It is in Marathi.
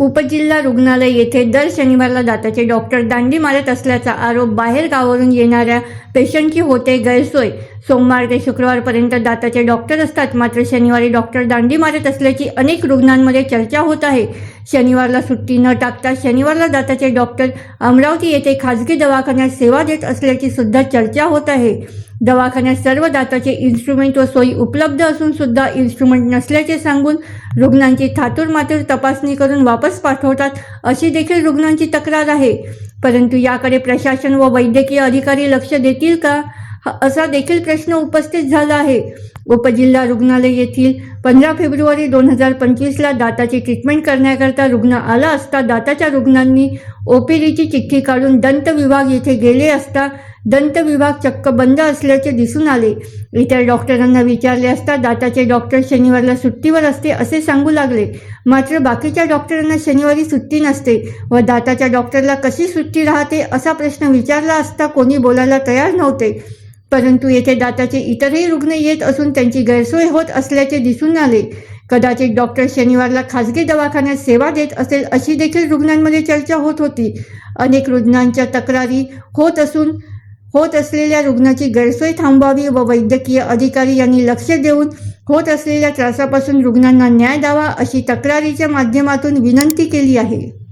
उपजिल्हा रुग्णालय येथे दर शनिवारला दाताचे डॉक्टर दांडी मारत असल्याचा आरोप बाहेर गावावरून येणाऱ्या पेशंटची होते गैरसोय. सोमवार ते शुक्रवारपर्यंत दाताचे डॉक्टर असतात. मात्र शनिवारी डॉक्टर दांडी मारत असल्याची अनेक रुग्णांमध्ये चर्चा होत आहे. शनिवारला सुट्टी न टाकता शनिवारला दाताचे डॉक्टर अमरावती येथे खाजगी दवाखान्यात सेवा देत असल्याची सुद्धा चर्चा होत आहे. दवाखान्यात सर्व दाताचे इन्स्ट्रुमेंट व सोयी उपलब्ध असून सुद्धा इन्स्ट्रुमेंट नसल्याचे सांगून रुग्णांची थातूर मातूर तपासणी करून वापस पाठवतात अशी देखील रुग्णांची तक्रार आहे. परंतु याकडे प्रशासन व वैद्यकीय अधिकारी लक्ष देतील का? असा देखील प्रश्न उपस्थित झाला आहे. उपजिल्हा रुग्णालय येथील पंधरा फेब्रुवारी दोन हजार पंचवीसला दाताची ट्रीटमेंट करण्याकरता रुग्ण आला असता दाताच्या रुग्णांनी ओपीडीची चिठ्ठी काढून दंत विभाग येथे गेले असता दंत विभाग चक्क बंद असल्याचे दिसून आले. इतर डॉक्टरांना विचारले असता दाताचे डॉक्टर शनिवारला सुट्टीवर असते असे सांगू लागले. मात्र बाकीच्या डॉक्टरांना शनिवारी सुट्टी नसते व दाताच्या डॉक्टरला कशी सुट्टी राहते असा प्रश्न विचारला असता कोणी बोलायला तयार नव्हते. परंतु येथे दाताचे इतरही रुग्ण येत असून त्यांची गैरसोय होत असल्याचे दिसून आले. कदाचित डॉक्टर शनिवारला खाजगी दवाखान्यात सेवा देत असेल अशी देखील रुग्णांमध्ये चर्चा होत होती. अनेक रुग्णांच्या तक्रारी होत असून होत असलेल्या रुग्णाची गैरसोय थांबवावी व वैद्यकीय अधिकारी यांनी लक्ष देऊन होत असलेल्या त्रासापासून रुग्णांना न्याय द्यावा अशी तक्रारीच्या माध्यमातून विनंती केली आहे.